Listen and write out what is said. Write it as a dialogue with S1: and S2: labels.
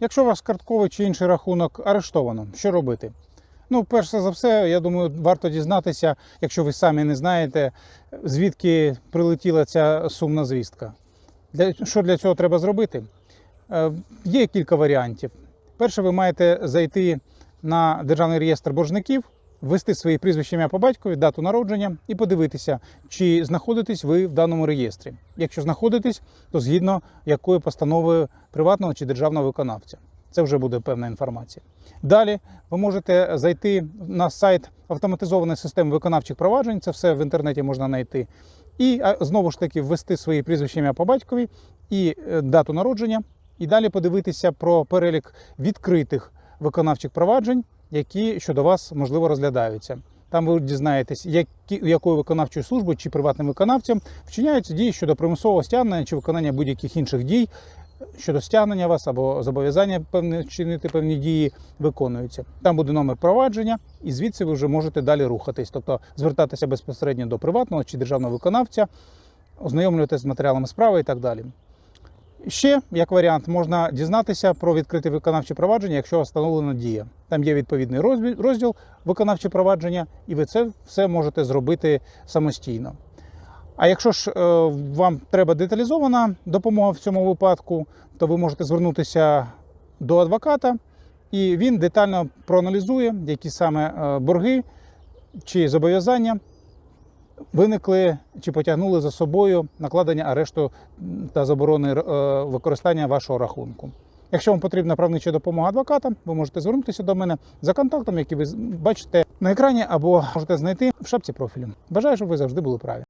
S1: Якщо у вас картковий чи інший рахунок арештовано, що робити? Ну, перш за все, я думаю, варто дізнатися, якщо ви самі не знаєте, звідки прилетіла ця сумна звістка. Для, що для цього треба зробити? Е, є кілька варіантів. Перше, ви маєте зайти на Державний реєстр боржників, ввести свої прізвища ім'я по батькові, дату народження і подивитися, чи знаходитесь ви в даному реєстрі. Якщо знаходитесь, то згідно якою постановою приватного чи державного виконавця. Це вже буде певна інформація. Далі ви можете зайти на сайт автоматизованої системи виконавчих проваджень. Це все в інтернеті можна знайти. І знову ж таки ввести свої прізвища ім'я по батькові і е, дату народження. І далі подивитися про перелік відкритих виконавчих проваджень, які щодо вас можливо розглядаються. Там ви дізнаєтесь, які, якою виконавчою службою чи приватним виконавцем вчиняються дії щодо примусового стягнення чи виконання будь-яких інших дій щодо стягнення вас або зобов'язання певні чинити певні дії виконуються. Там буде номер провадження, і звідси ви вже можете далі рухатись, тобто звертатися безпосередньо до приватного чи державного виконавця, ознайомлюватися з матеріалами справи і так далі. Ще, як варіант, можна дізнатися про відкрите виконавче провадження, якщо встановлена дія. Там є відповідний розбі- розділ виконавче провадження, і ви це все можете зробити самостійно. А якщо ж е, вам треба деталізована допомога в цьому випадку, то ви можете звернутися до адвоката, і він детально проаналізує, які саме е, борги чи зобов'язання виникли чи потягнули за собою накладення арешту та заборони е, використання вашого рахунку. Якщо вам потрібна правнича допомога адвоката, ви можете звернутися до мене за контактом, який ви бачите на екрані, або можете знайти в шапці профілю. Бажаю, щоб ви завжди були праві.